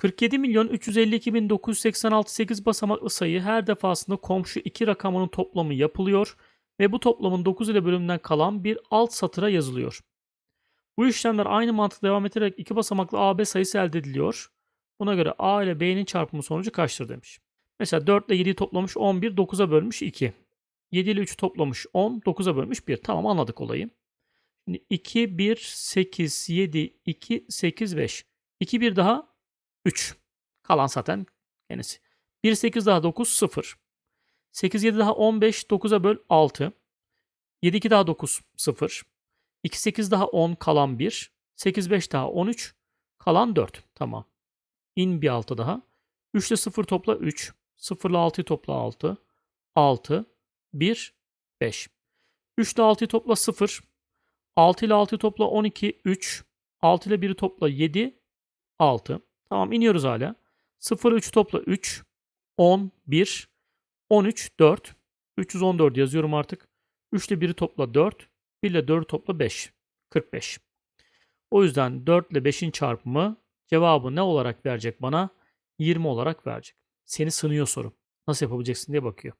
47 milyon 352 bin 986 8 basamaklı sayı her defasında komşu iki rakamının toplamı yapılıyor ve bu toplamın 9 ile bölümünden kalan bir alt satıra yazılıyor. Bu işlemler aynı mantıkla devam ederek iki basamaklı AB sayısı elde ediliyor. Buna göre A ile B'nin çarpımı sonucu kaçtır demiş. Mesela 4 ile 7'yi toplamış 11, 9'a bölmüş 2. 7 ile 3'ü toplamış 10, 9'a bölmüş 1. Tamam anladık olayı. Şimdi 2, 1, 8, 7, 2, 8, 5. 2, 1 daha 3. Kalan zaten kendisi. 1, 8 daha 9, 0. 8, 7 daha 15, 9'a böl 6. 7, 2 daha 9, 0. 2, 8 daha 10, kalan 1. 8, 5 daha 13, kalan 4. Tamam. İn bir 6 daha. 3 ile 0 topla 3. 0 ile 6'yı topla 6. 6, 1, 5. 3 ile 6'yı topla 0. 6 ile 6'yı topla 12, 3. 6 ile 1'i topla 7, 6. Tamam iniyoruz hala. 0 3 topla 3. 10, 1. 13, 4. 314 yazıyorum artık. 3 ile 1'i topla 4. 1 ile 4'ü topla 5. 45. O yüzden 4 ile 5'in çarpımı cevabı ne olarak verecek bana? 20 olarak verecek. Seni sınıyor soru. Nasıl yapabileceksin diye bakıyor.